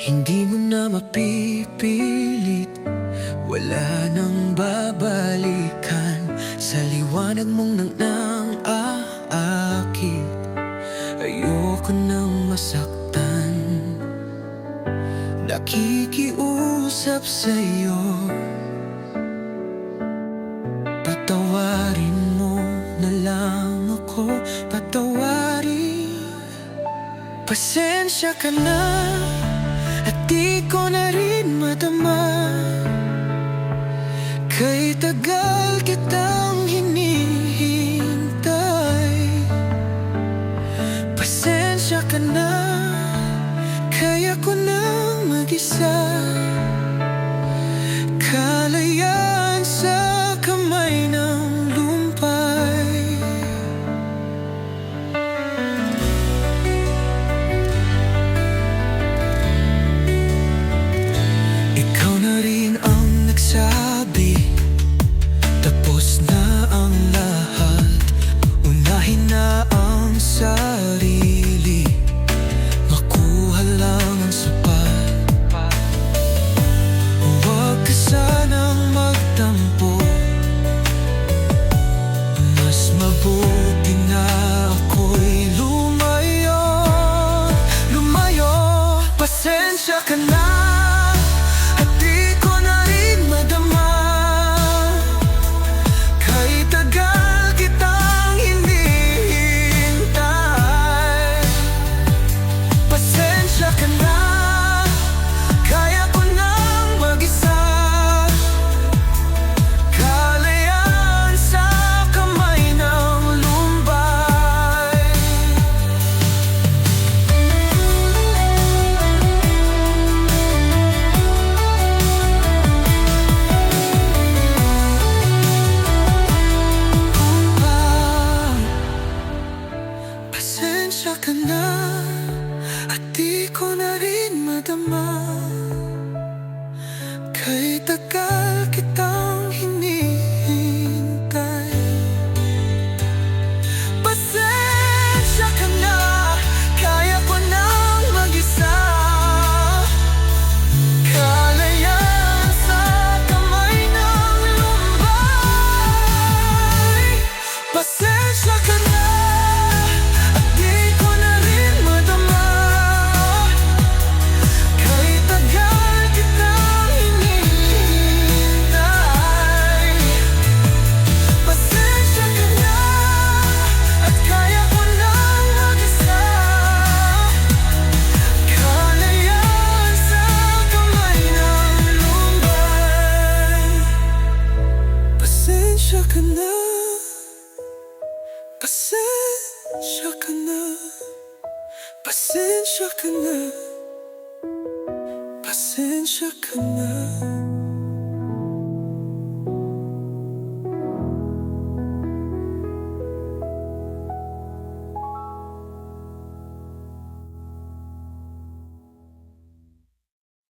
Hindi mo na mapipilit. Wala nang babalikan. Sa liwanag mong nang nang aakit Ayoko nang masaktan. Nakikiusap sa'yo. Patawarin mo na lang ako. Patawarin. Pasensya ka na di ko na rin madama. Kay tagal kitang hinihintay. Pasensya ka na Kaya ko nang mag-isa Ikaw na rin ang nagsabi. Tapos na ang lahat. Unahin na ang sarili. Makuha lang ang sapat. Huwag ka sanang Mas mabuti na ako'y lumayo. Lumayo. Pasensya ka na ka na At di ko na rin madama. Kay tagal na Pasensya ka na Pasensya ka na